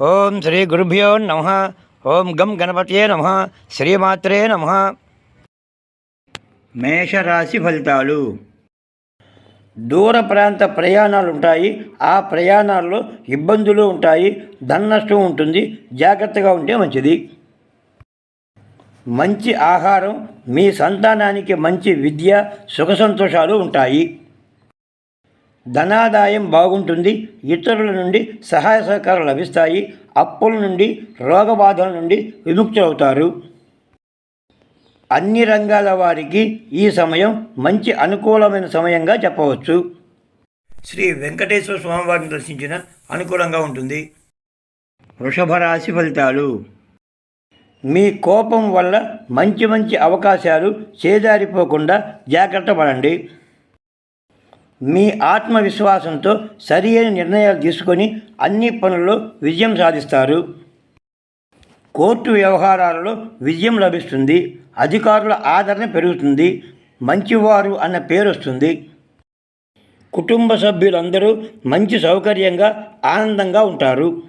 ఓం శ్రీ గురుభ్యో నమ. ఓం గం గణపతియే నమ. శ్రీమాత్రే నమ. మేషరాశి ఫలితాలు. దూర ప్రాంత ప్రయాణాలు ఉంటాయి. ఆ ప్రయాణాల్లో ఇబ్బందులు ఉంటాయి. ధన నష్టం ఉంటుంది. జాగ్రత్తగా ఉంటే మంచిది. మంచి ఆహారం మీ సంతానానికి మంచి విద్య సుఖ సంతోషాలు ఉంటాయి. ధనాదాయం బాగుంటుంది ఇతరుల నుండి సహాయ సహకారాలు లభిస్తాయి అప్పుల నుండి రోగబాధల నుండి విముక్తులవుతారు. అన్ని రంగాల వారికి ఈ సమయం మంచి అనుకూలమైన సమయంగా చెప్పవచ్చు. శ్రీ వెంకటేశ్వర స్వామివారిని దర్శించిన అనుకూలంగా ఉంటుంది. వృషభ రాశి ఫలితాలు. మీ కోపం వల్ల మంచి మంచి అవకాశాలు చేజారిపోకుండా జాగ్రత్త పడండి. మీ ఆత్మవిశ్వాసంతో సరియైన నిర్ణయాలు తీసుకొని అన్ని పనుల్లో విజయం సాధిస్తారు. కోర్టు వ్యవహారాలలో విజయం లభిస్తుంది. అధికారుల ఆదరణ పెరుగుతుంది. మంచివారు అన్న పేరు వస్తుంది. కుటుంబ సభ్యులందరూ మంచి సౌకర్యంగా ఆనందంగా ఉంటారు.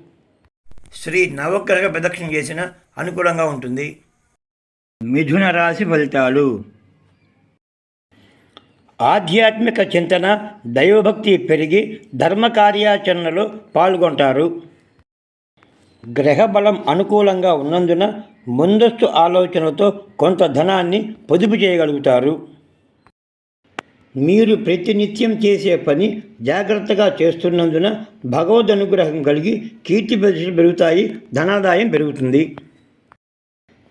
శ్రీ నవగ్రహ ప్రదక్షిణ చేసిన అనుకూలంగా ఉంటుంది. మిథున రాశి ఫలితాలు. ఆధ్యాత్మిక చింతన దైవభక్తి పెరిగి ధర్మ కార్యాచరణలో పాల్గొంటారు. గ్రహబలం అనుకూలంగా ఉన్నందున ముందస్తు ఆలోచనతో కొంత ధనాన్ని పొదుపు చేయగలుగుతారు. మీరు ప్రతినిత్యం చేసే పని జాగ్రత్తగా చేస్తున్నందున భగవద్ అనుగ్రహం కలిగి కీర్తి పెరుగుతాయి ధనాదాయం పెరుగుతుంది.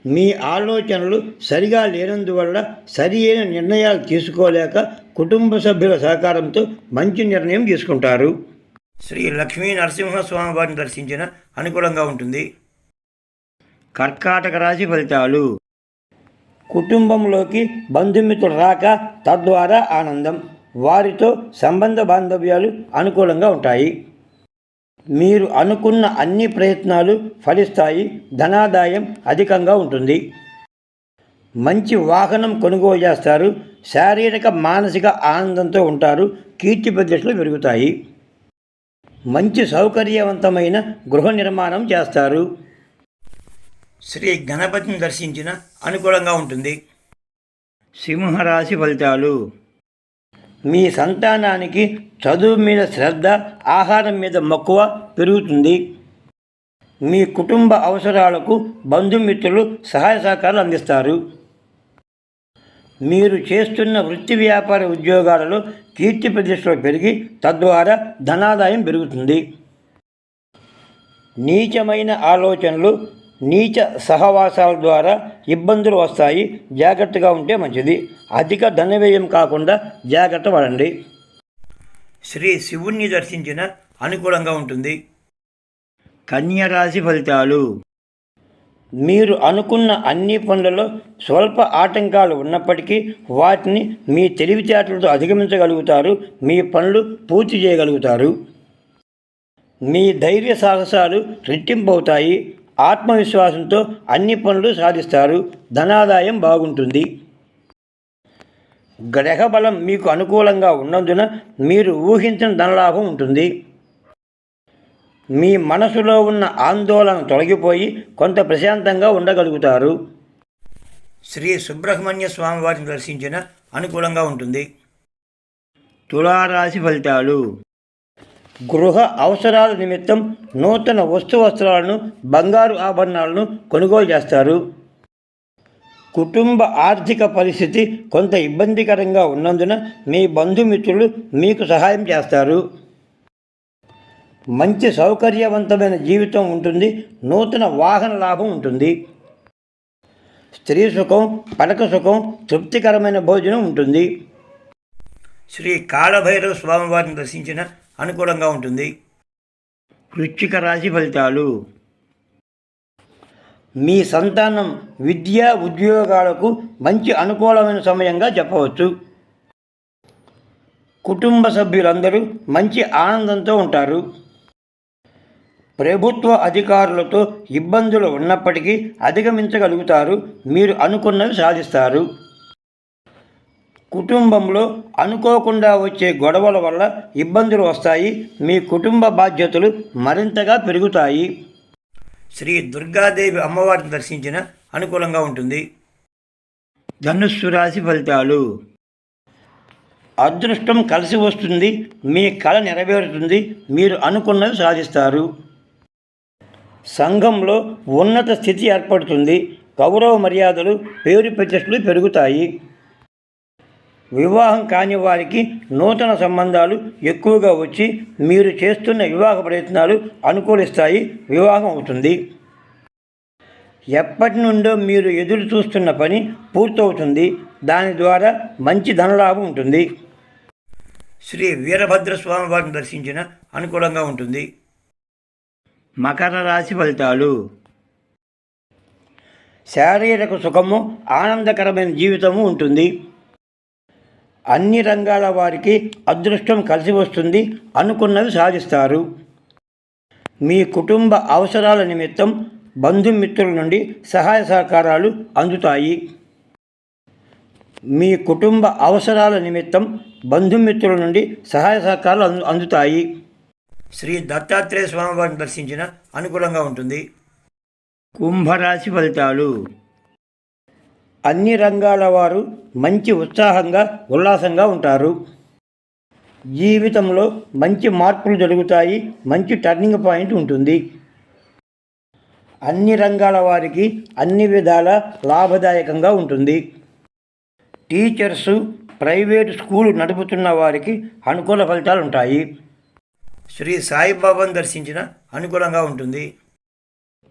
మీ ఆలోచనలు సరిగా లేనందువల్ల సరి అయిన నిర్ణయాలు తీసుకోలేక కుటుంబ సభ్యుల సహకారంతో మంచి నిర్ణయం తీసుకుంటారు. శ్రీ లక్ష్మీ నరసింహస్వామి వారిని దర్శించిన అనుకూలంగా ఉంటుంది. కర్కాటక రాశి ఫలితాలు. కుటుంబంలోకి బంధుమిత్రులు రాక తద్వారా ఆనందం. వారితో సంబంధ బాంధవ్యాలు అనుకూలంగా ఉంటాయి. మీరు అనుకున్న అన్ని ప్రయత్నాలు ఫలిస్తాయి ధనాదాయం అధికంగా ఉంటుంది. మంచి వాహనం కొనుగోలు చేస్తారు శారీరక మానసిక ఆనందంతో ఉంటారు కీర్తి ప్రతిష్టలు పెరుగుతాయి. మంచి సౌకర్యవంతమైన గృహ నిర్మాణం చేస్తారు. శ్రీ గణపతిని దర్శించిన అనుకూలంగా ఉంటుంది. సింహరాశి ఫలితాలు. మీ సంతానానికి చదువు మీద శ్రద్ధ ఆహారం మీద మక్కువ పెరుగుతుంది. మీ కుటుంబ అవసరాలకు బంధుమిత్రులు సహాయ సహకారాలు అందిస్తారు. మీరు చేస్తున్న వృత్తి వ్యాపార ఉద్యోగాలలో కీర్తి ప్రతిష్టలు పెరిగి తద్వారా ధనాదాయం పెరుగుతుంది. నీచమైన ఆలోచనలు నీచ సహవాసాల ద్వారా ఇబ్బందులు వస్తాయి. జాగ్రత్తగా ఉంటే మంచిది. అధిక ధన వ్యయం కాకుండా జాగ్రత్త పడండి. శ్రీ శివుణ్ణి దర్శించిన అనుకూలంగా ఉంటుంది. కన్యరాశి ఫలితాలు. మీరు అనుకున్న అన్ని పనులలో స్వల్ప ఆటంకాలు ఉన్నప్పటికీ వాటిని మీ తెలివితేటలతో అధిగమించగలుగుతారు. మీ పనులు పూర్తి చేయగలుగుతారు. మీ ధైర్య సాహసాలు రెట్టింపవుతాయి. ఆత్మవిశ్వాసంతో అన్ని పనులు సాధిస్తారు. ధనాదాయం బాగుంటుంది. గ్రహబలం మీకు అనుకూలంగా ఉన్నందున మీరు ఊహించిన ధనలాభం ఉంటుంది. మీ మనసులో ఉన్న ఆందోళన తొలగిపోయి కొంత ప్రశాంతంగా ఉండగలుగుతారు. శ్రీ సుబ్రహ్మణ్య స్వామి వారిని దర్శించిన అనుకూలంగా ఉంటుంది. తులారాశి ఫలితాలు. గృహ అవసరాల నిమిత్తం నూతన వస్తు వస్త్రాలను బంగారు ఆభరణాలను కొనుగోలు చేస్తారు. కుటుంబ ఆర్థిక పరిస్థితి కొంత ఇబ్బందికరంగా ఉన్నందున మీ బంధుమిత్రులు మీకు సహాయం చేస్తారు. మంచి సౌకర్యవంతమైన జీవితం ఉంటుంది నూతన వాహన లాభం ఉంటుంది. స్త్రీ సుఖం పడక సుఖం తృప్తికరమైన భోజనం ఉంటుంది. శ్రీ కాళభైరవ స్వామివారిని దర్శించిన అనుకూలంగా ఉంటుంది. వృశ్చిక రాశి ఫలితాలు. మీ సంతానం విద్య ఉద్యోగాలకు మంచి అనుకూలమైన సమయంగా చెప్పవచ్చు. కుటుంబ సభ్యులందరూ మంచి ఆనందంతో ఉంటారు. ప్రభుత్వ అధికారులతో ఇబ్బందులు ఉన్నప్పటికీ అధిగమించగలుగుతారు. మీరు అనుకున్నవి సాధిస్తారు. కుటుంబంలో అనుకోకుండా వచ్చే గొడవల వల్ల ఇబ్బందులు వస్తాయి. మీ కుటుంబ బాధ్యతలు మరింతగా పెరుగుతాయి. శ్రీ దుర్గాదేవి అమ్మవారిని దర్శించిన అనుకూలంగా ఉంటుంది. ధనుస్సు రాశి ఫలితాలు. అదృష్టం కలిసి వస్తుంది. మీ కళ నెరవేరుతుంది. మీరు అనుకున్నది సాధిస్తారు. సంఘంలో ఉన్నత స్థితి ఏర్పడుతుంది. గౌరవ మర్యాదలు పేరు ప్రతిష్టలు పెరుగుతాయి. వివాహం కాని వారికి నూతన సంబంధాలు ఎక్కువగా వచ్చి మీరు చేస్తున్న వివాహ ప్రయత్నాలు అనుకూలిస్తాయి వివాహం అవుతుంది. ఎప్పటి నుండో మీరు ఎదురు చూస్తున్న పని పూర్తవుతుంది. దాని ద్వారా మంచి ధనలాభం ఉంటుంది. శ్రీ వీరభద్ర స్వామి వారిని దర్శించిన అనుకూలంగా ఉంటుంది. మకర రాశి ఫలితాలు. శారీరక సుఖము ఆనందకరమైన జీవితము ఉంటుంది. అన్ని రంగాల వారికి అదృష్టం కలిసి వస్తుంది అనుకున్నవి సాధిస్తారు. మీ కుటుంబ అవసరాల నిమిత్తం బంధుమిత్రుల నుండి సహాయ సహకారాలు అందుతాయి. మీ కుటుంబ అవసరాల నిమిత్తం బంధుమిత్రుల నుండి సహాయ సహకారాలు అందు అందుతాయి. శ్రీ దత్తాత్రేయ స్వామి వారిని దర్శించిన అనుకూలంగా ఉంటుంది. కుంభరాశి ఫలితాలు. అన్ని రంగాల వారు మంచి ఉత్సాహంగా ఉల్లాసంగా ఉంటారు. జీవితంలో మంచి మార్పులు జరుగుతాయి మంచి టర్నింగ్ పాయింట్ ఉంటుంది. అన్ని రంగాల వారికి అన్ని విధాల లాభదాయకంగా ఉంటుంది. టీచర్సు ప్రైవేట్ స్కూల్ నడుపుతున్న వారికి అనుకూల ఫలితాలు ఉంటాయి. శ్రీ సాయిబాబాను దర్శించిన అనుకూలంగా ఉంటుంది.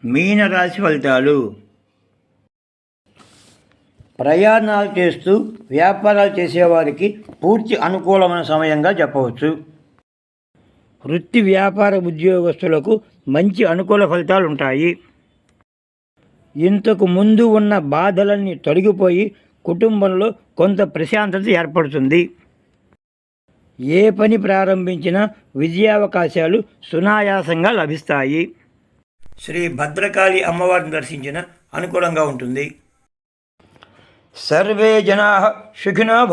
మీనరాశి ఫలితాలు. ప్రయాణాలు చేస్తూ వ్యాపారాలు చేసేవారికి పూర్తి అనుకూలమైన సమయంగా చెప్పవచ్చు. వృత్తి వ్యాపార ఉద్యోగస్తులకు మంచి అనుకూల ఫలితాలు ఉంటాయి. ఇంతకు ముందు ఉన్న బాధలన్నీ తొలగిపోయి కుటుంబంలో కొంత ప్రశాంతత ఏర్పడుతుంది. ఏ పని ప్రారంభించినా విజయావకాశాలు సునాయాసంగా లభిస్తాయి. శ్రీ భద్రకాళి అమ్మవారిని దర్శించిన అనుకూలంగా ఉంటుంది. सर्वे जनाः सुखिनो